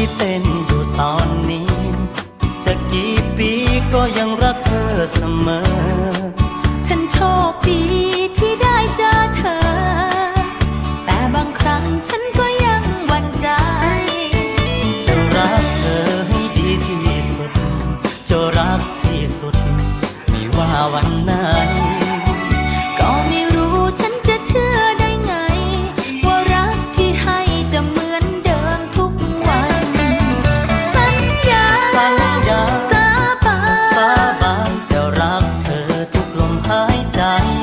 ที่เป็นอยู่ตอนนี้ จะกี่ปีก็ยังรักเธอเสมอ ฉันโชคดีที่ได้เจอเธอ แต่บางครั้งฉันก็ยังหวั่นใจ จะรักเธอให้ดีที่สุด จะรักที่สุด ไม่ว่าวันหน้า now